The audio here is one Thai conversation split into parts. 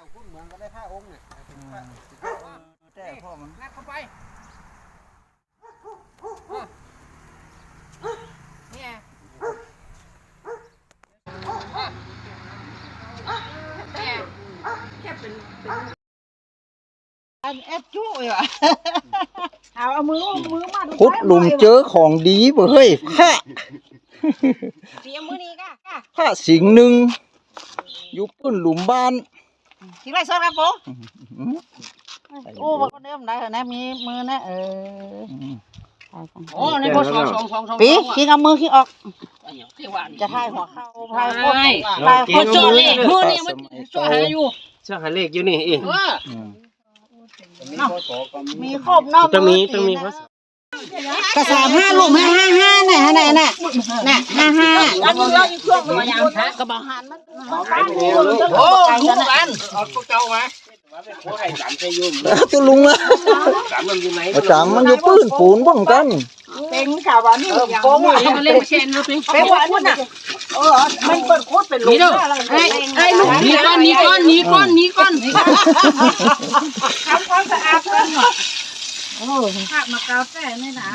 อย่างคุณเมืองก็ได้ผ้าองค์เนี่ยแต่พ่อมันงัดเข้าไปเนี่ยเนี่ยแค่เป็นเป็นอันแอดจุ้ยว่ะเอาเอามือเอามือมาดูขุดหลุมเจอของดีบ่เฮ้ยผ้าเสียมือนี้ก่ะก่ะผ้าสิงหนึ่งอยู่ปื้นหลุมบ้าน กินไรซอสครับผมอืมโอ้บอกคนเดิมได้เหรอนะมีมือนะเออโอ้ในพอสองสองสองสองปีคิงเอามือคิงออกที่ว่าจะทายหัวเข่าทายโคตรใช่ทายโคพอตรจอดเลยมือนี่มันจอดหาอยู่เชื่อหาเลขอยู่นี่เองเอออืมมีครบเนอกต้องมีต้องมีข้อสอบ กระสามห้าลูกห้าห้าห้าน่ะน่ะน่ะน่ะห้าห้าแล้วมึงเราอยู่เครื่องตัวอย่างฮะกระบอกหันมันโอ้ลูกกันเอาพวกเจ้ามาตัวลุงละสามมันอยู่ปืนปูนบ่งกันเป็นข่าวว่านี่โกงเล่นมาเล่นเชนแล้วเป็นเป็นว่าคุณน่ะเออมันเปิดโคตรเป็นลูนี่กเด้อไอ้ไอ้ลูกนี่ก้อนนี่ก้อนนี่ก้อนนี่ก้อนนี่ก้อนทำความสะอาดเพิ่มหน่อย โอ้ภาพมากาแฟนี่นะ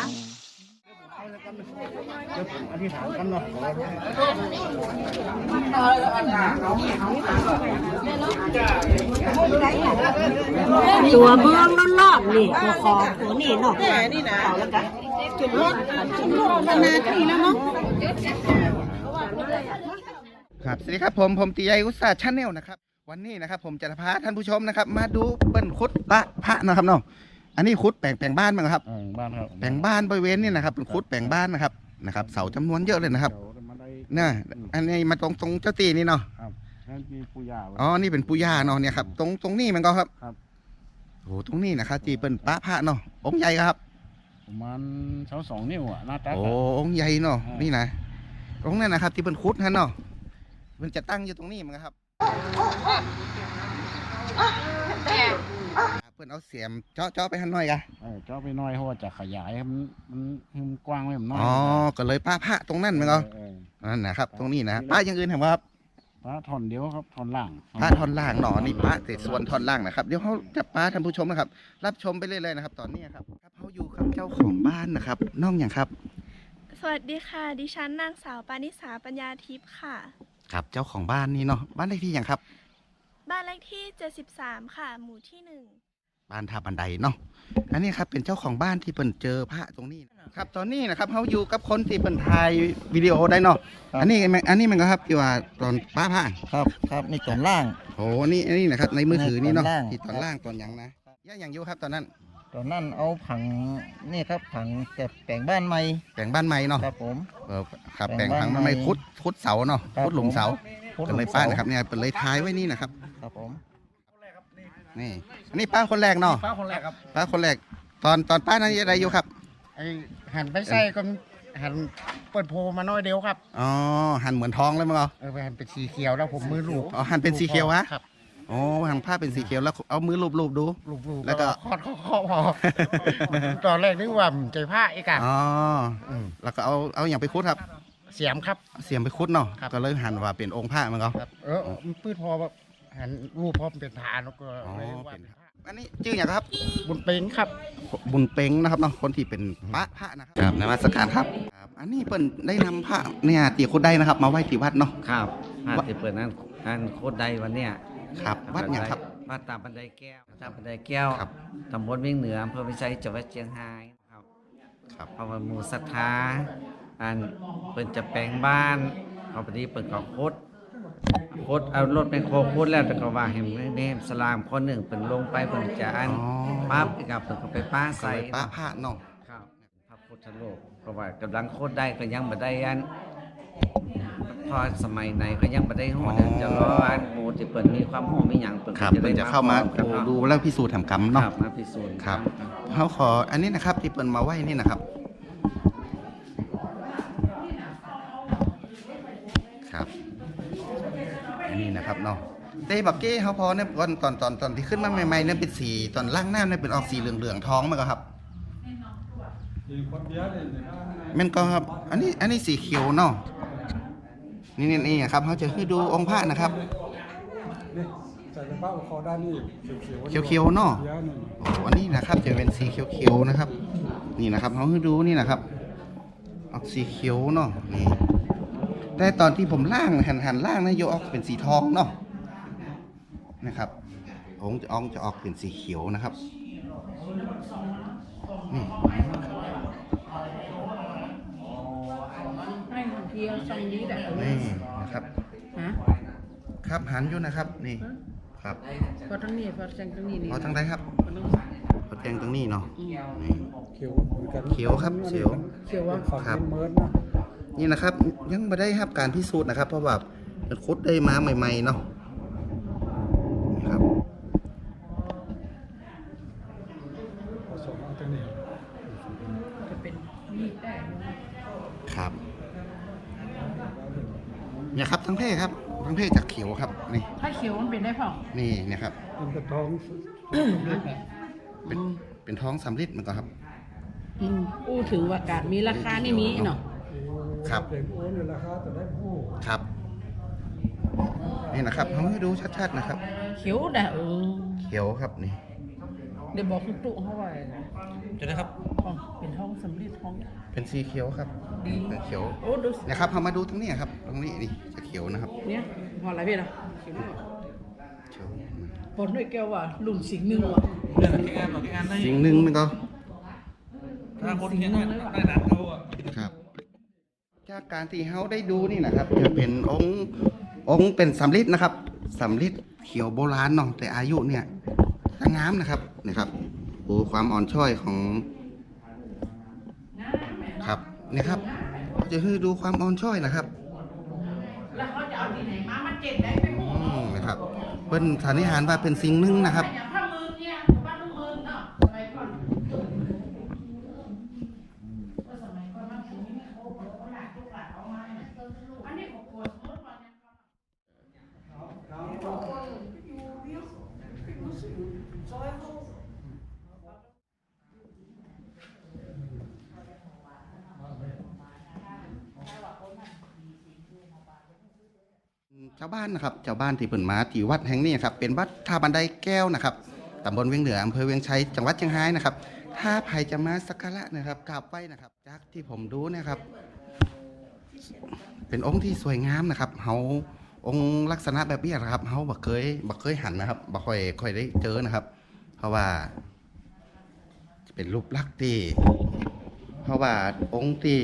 ตัวเบื้องรอบๆนี่ตัวคอตัวนี่เนาะนี่นะแล้วกันจุดรถจุดรถนาทีแล้วเนาะครับสวัสดีครับผมผมตีใหญ่อุตสาห์ชาแนลนะครับ วันนี้นะครับ ผมจะพาท่านผู้ชมนะครับ มาดูเปิ้นคุดพระพระนะครับเนาะ อันนี้คุดแปลงแปลงบ้านมั้งครับเออบ้านครับแปลงบ้านบริเวณนี่นะครับเป็นคุดแปลงบ้านนะครับนะครับ เสาจำนวนเยอะเลยนะครับเดี๋ยวมาได้เนี่ยอันนี้มาตรงตรงเจ้าตีนี่เนาะนั่นคือปุยาไว้ อ๋อนี่เป็นปุย่าเนาะเนี่ยครับตรงตรงนี้มันก็ครับครับ โอ้โหตรงนี้นะครับจีเป็นพระพระเนาะองค์ใหญ่ครับ ประมาณเช้าสองนิ้วอะหน้าตาโอ้องค์ใหญ่เนาะอ่านี่นี่นะองค์นั้นนะครับ ที่เป็นคุดฮะเนาะมันจะตั้งอยู่ตรงนี้มั้งครับ เพื่อนเอาเสียมเจาะเจาะไปหันหน่อยกะเออเจ้าไปหน้อยเพราะว่าจะขยายให้มันมันให้มันกว้างไว้มันน้อยอ๋อก็เลยป้าพระตรงนั้นมั้งก็เออ นั่นนะครับ ตรงนี้นะป้าอย่างอื่นเห็นว่าพระท่อนเดียวครับท่อนล่างป้าท่อนล่างหนอนี่ป้าเศษส่วนท่อนล่างนะครับเดี๋ยวเขาจะป้าท่านผู้ชมนะครับ รับชมไปเรื่อยๆนะครับ ตอนนี้ครับครับเขาอยู่กับเจ้าของบ้านนะครับน้องอย่างครับ สวัสดีค่ะ ดิฉันนางสาวปานิสาปัญญาทิพย์ค่ะ ครับเจ้าของบ้านนี่เนาะบ้านเลขที่อย่างครับ บ้านเลขที่ 73 ค่ะ หมู่ที่ บ้านท่าบันไดเนาะอันนี้ครับเป็นเจ้าของบ้านที่เปิ่นเจอพระตรงนี้นะครับตอนนี้นะครับเขาอยู่กับคนที่เปิ่นถ่ายวิดีโอได้เนาะอันนี้มันอันนี้มันก็ครับที่ว่าตอนป้าพระครับครับนี่ตอนล่างโอ้นี่อันนี้นะครับในมือถือนี่เนาะตอนล่างที่ตอนล่างตอนหยังนะย่าอย่างอยู่ครับตอนนั้น ตอนนั้นเอาผังนี่ครับผังแกะแปลงบ้านใหม่แปลงบ้านใหม่เนาะครับผมเออครับแปแปลลงงบ้านพังมันไม่ใหม่คุดคุดเสาเนาะครับคุดหลุมเสาผมก็เลยป้านะครับเนี่ยเป็นเลยท้ายไว้นี่นะครับครับผม นี่อันนี้ป้าคนแรกเนาะป้าคนแรกครับป้าคนแรกตอนตอนป้านั้นอะไรอยู่ครับไอหันไปใส่ก็หันเปิดโพมาน้อยเดียวครับอ๋อหันเหมือนทองเลยมั้งเหรอเออไปหันเป็นสีเขียวแล้วผมมือลูบอ๋อหันเป็นสีเขียววะครับอ๋อหันผ้าเป็นสีเขียวแล้วเอามือลูบๆดูลูบลูบแล้วก็คอดคอดคอดพอตอนแรกนึกว่ามันใจผ้าอีกอะอ๋อมแล้วก็เอาเอาอย่างไปคุดครับ เสียมครับ เสียมไปคุดเนาะครับก็เลยหันว่าเป็นองค์พระมันก็ครับเออมันปืดพอแบบ หันรูปพอมันเป็นฐานแล้วก็อ๋อเลยว่าเป็นเป็นผ้าอันนี้ชื่ออย่างครับ บุญเป็งครับ บุญเป้งนะครับเนาะคนที่เป็นพระพระนะครับครับนมัสการครับครับ อันนี้เปิ้นได้นำพระเนี่ยตีคุดได้นะครับ มาไหว้ที่วัดเนาะครับภาพที่เปิดนั้นอันโคตรใดวันเนี้ยครับวัดอย่างครับวัดตามบันไดแก้วตามบันไดแก้วครับตำบลเวียงเหนืออำเภอพิชัยจังหวัดเชียงรายครับครับเพราะว่าหมู่ศรัทธาอันเปิ่นจะแปลงบ้านเขาพอดีเปิดก็โคตร โคตรเอารถไปโคโคตรแล้วแต่ก็ว่าเห็นแม่สลามคนหนึ่งเปิ่นลงไปเปิ่นจะอันอ๋อ ปั๊บอีกกับเปิ่นก็ไปป้าก็ใส่เลยพระพระเนาะครับพระพุทธโลกเพราะว่ากำลังโคตรได้ก็ยังบ่ได้อันพอสมัยไหนก็ยังบ่ได้ฮอดอันจะรออันหมู่ที่เปิดมีความโหมีหยังเปิดครับเปิ้นจะเข้ามาครับดูแล้วพิสูจน์ทำกรรมคเนาะ รับมาพิสูจน์ ครับ เขาขออันนี้นะครับที่เปิ้นมาไหว้นี่นะครับครับ นี้นะครับเนาะเต้บักเก้เขาพอเนี่ยตอนตอนตอนตอนที่ขึ้นมาใหม่ๆเนี่ยเป็นสีตอนล่างหน้าเนี่ยเป็นออกสีเหลืองๆทองมั้งครับแมันก็ครับ อันนี้อันนี้สีเขียวเนาะนี่นี่นี่ครับเขาจะให้ดูองค์พระนะครับเขียวเขียวๆเนาะโอ้อันนี้นะครับ จะเป็นสีเขียวๆนะครับ นี่นะครับเขาให้ดูนี่นะครับ ออกสีเขียวเนาะนี่ แต่ตอนที่ผมล่างหันหันล่างนะโยออกเป็นสีทองเนาะนะครับองค์จะอองจะออกเป็นสีเขียวนะครับนี่ให้คนเที่ยวช่องนี้ได้นี่นะครับฮะครับหันอยู่นะครับนี่ครับพอทั้งนี้พอทั้งตรงนี้นี่เอาทางใดครับพอทั้งเอาแจงตรงนี้เนาะนี่เขียวเหมือนกันเขียวครับเขียวเขียวว่าฝักครับเป็นเมิร์ดนะ นี่นะครับ ยังไม่ได้ครับการพิสูจน์นะครับ เพราะว่ามันคุดได้มาใหม่ ๆ เนาะนี่ครับผสมเอาตรงนี้จะเป็นมีดได้ครับเนี่ยครับทั้งเพศครับทั้งเพศจากเขียวครับนี่ถ้าเขียวมันเป็นได้เปล่านี่นะครับมันกระท้องเป็นเป็นท้องสำลิดมันก็ครับ อืมอู้ถึงว่าการมีราคานี่มีเนาะ ครับ เด็กโอ้เนี่ยราคาแต่ได้ผู้ครับ นี่นะครับเขาให้ดูชัดๆนะครับ เขียวได้เออเขียวครับนี่ เดี๋ยวบอกคุณตุเขาไว้นะจะนะครับอ๋อเป็นห้องสำลีท้อง เป็นสีเขียวครับดี เป็นเขียวโอ้ดูสินะครับเรามาดูตรงนี้ครับ ตรงนี้นี่จะเขียวนะครับเนี่ยพออะไรพี่นะเขียวเขียวปนด้วยแก้วว่าหลุมสิงห์หนึ่งว่ะสิ่งหนึ่งมันก็ถ้าคนเขียนได้ได้นัดเขาอะครับ จากการที่เขาได้ดูนี่นะครับจะเป็นองค์องค์เป็นสำลิดนะครับสำลิดเขียวโบราณเนาะแต่อายุเนี่ยก็งามนะครับนะครับโอ้ความอ่อนช้อยของครับเนี่ยครับจะให้ดูความอ่อนช้อยนะครับแล้วเขาจะเอาที่ไหนมามันเจ็ดได้ไปหมดอืมนะครับ เป็นสันนิษฐานว่าเป็นสิ่งหนึ่งนะครับ อย่างผ้ามือเนี่ยบ้านลูกมือเนาะสมัยก่อนสมัยก่อนมันถึงไม่โอ้โหเขาหลายลูกหลานเอามาเนี่ยอันนี้ของปวดสมมติว่าเนี่ย ชาวบ้านนะครับชาวบ้านที่เปิ่นมาที่วัดแห่งนี้ครับเป็นวัดท่าบันไดแก้วนะครับตำบลเวียงเหนืออำเภอเวียงชัยจังหวัดเชียงรายนะครับ ถ้าใครจะมาสักการะนะครับกราบไหว้นะครับ จากที่ผมดูนะครับ เป็นองค์ที่สวยงามนะครับเฮาองค์ลักษณะแบบนี้นะครับเฮาบ่เคยบ่เคยหันนะครับบ่ค่อยค่อยได้เจอนะครับ เพราะว่า เป็นรูปลักษณ์ที่ เพราะว่าองค์ที่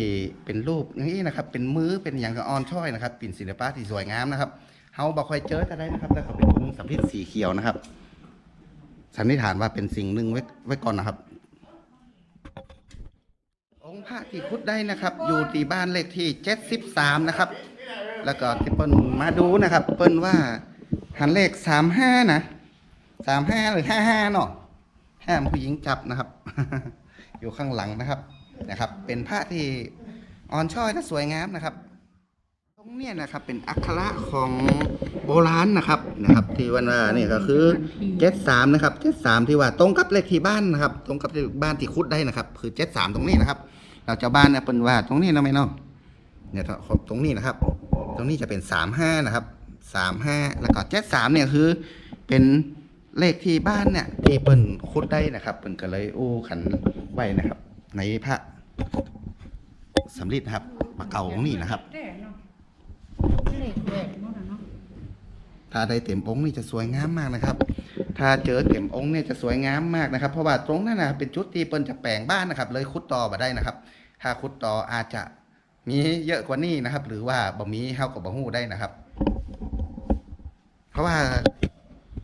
เป็นรูปอย่างนี้นะครับ เป็นมือเป็นอย่างกับออนช่อยนะครับปิ่นศิลปะที่สวยงามนะครับเฮาบ่ค่อยเจอแต่ได้นะครับแล้วก็เป็นองค์สัมฤทธิ์สีเขียวนะครับสันนิษฐานว่าเป็นสิ่งหนึ่งไว้ไว้ก่อนนะครับ องค์พระที่คุดได้นะครับ อยู่ที่บ้านเลขที่73นะครับ แล้วก็ที่เปิ้นมาดูนะครับ เปิ้นว่าหันเลข35นะ35หรือ55เนาะห้ามผู้หญิงจับนะครับ อยู่ข้างหลังนะครับ นะครับ เป็นพระที่อ่อนช้อยและสวยงามนะครับ ตรงเนี้ยนะครับเป็นอักขระของโบราณนะครับนะครับ ที่วันว่านี่ก็คือเจ็ดสามนะครับเจ็ดสามที่ว่าตรงกับเลขที่บ้านนะครับ ตรงกับเลขบ้านที่คุดได้นะครับ คือเจ็ดสามตรงนี้นะครับ เราจ้าบ้านเนี่ยเป็นว่าตรงนี้นะไม่เนาะเนี่ยตรงนี้นะครับ ตรงนี้จะเป็นสามห้านะครับสามห้าแล้วก็เจ็ดสามเนี่ยคือเป็นเลขที่บ้านเนี่ยที่เปิ้นคุดได้นะครับเปิ้นก็เลยอู้ขันไว้นะครับ ในพระ สำริดนะครับพระเก่าของนี่นะครับถ้าได้เต็มองค์นี่จะสวยงามมากนะครับ ถ้าเจอเต็มองค์เนี่ยจะสวยงามมากนะครับ เพราะว่าตรงนั้นนะเป็นจุดที่เปิ้นจะแปลงบ้านนะครับ เลยคุดต่อมาได้นะครับ ถ้าคุดต่ออาจจะมีเยอะกว่านี้นะครับ หรือว่าบ่มีเฮากับบ่ฮู้ได้นะครับ เพราะว่า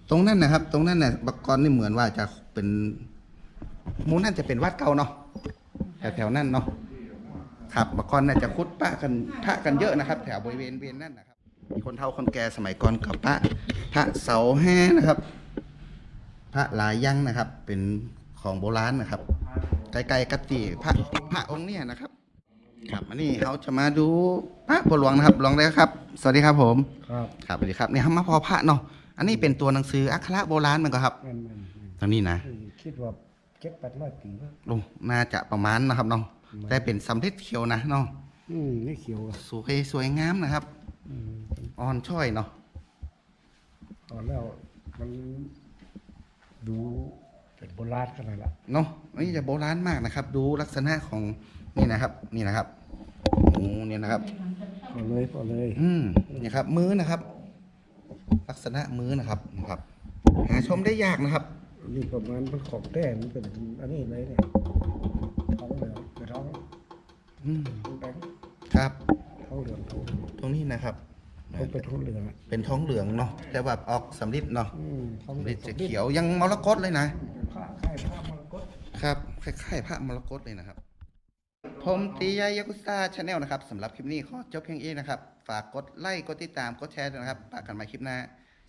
ตรงนั้นนะครับ ตรงนั้นน่ะบักกรนี่เหมือนว่าจะเป็นมูนั่นจะเป็นวัดเก่าเนาะ แถวๆนั้นเนาะครับบักกรน่าจะคุดปะกันพระกันเยอะนะครับ แถวบริเวณเวียนนั่นนะครับมีคนเฒ่าคนแก่สมัยก่อนกับพระพระเสาแห่นะครับ พระลายยังนะครับ เป็นของโบราณนะครับไกลๆกับที่พระพระองค์เนี่ยนะครับ ครับอันนี้เขาจะมาดูพระบัวหลวงนะครับหลวงได้ครับ สวัสดีครับผมครับครับสวัสดีครับนี่ครับมาพอพระเนาะอันนี้เป็นตัวหนังสืออักขระโบราณมันก็ครับแม่นตรงนี้นะๆคิดว่า เจ็ดแปดร้อยปีแล้วโอ้น่าจะประมาณนะครับเนาะแต่เป็นสำริดเขียวนะเนาะอืมนี่เขียวอะสวยสวยงามนะครับอืมอ่อนช้อยเนาะตอนแล้วมันดูเป็นโบราณขนาดละเนาะนี่จะโบราณมากนะครับ ดูลักษณะของนี่นะครับ นี่นะครับโอ้เนี่ยนะครับพอเลยพอเลยอืมนี่ครับ มือนะครับ ลักษณะมือนะครับนะครับ หาชมได้ยากนะครับ นี่ประมาณมันของแท้มันเป็นอันนี้เลยเนี่ยท้องเหลืองในท้องอืมแบงค์ครับ ท้องเหลืองท้องตรงนี้นะครับท้องเป็นท้องเหลืองอะเป็นท้องเหลืองเนาะแต่แบบออกสำลิดเนาะอืมท้องสำเหลืลิอดงจะเขียวยังมรกตเลยนะ ผ้าค่ายผ้ามรกต ครับคล้ายๆพระมรกตเลยนะครับ ผมตียายากุซ่าชาแนลนะครับสำหรับคลิปนี้ขอจบเพียงเองนะครับ ฝากกดไลค์กดติดตามกดแชร์ด้วยนะครับปากกันใหม่คลิปหน้า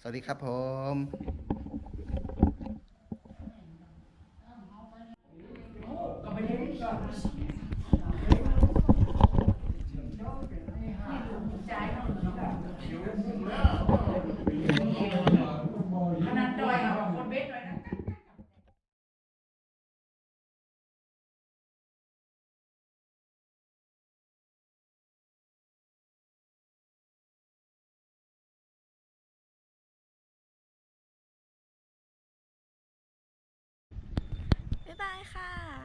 สวัสดีครับผม บ๊ายบายค่ะ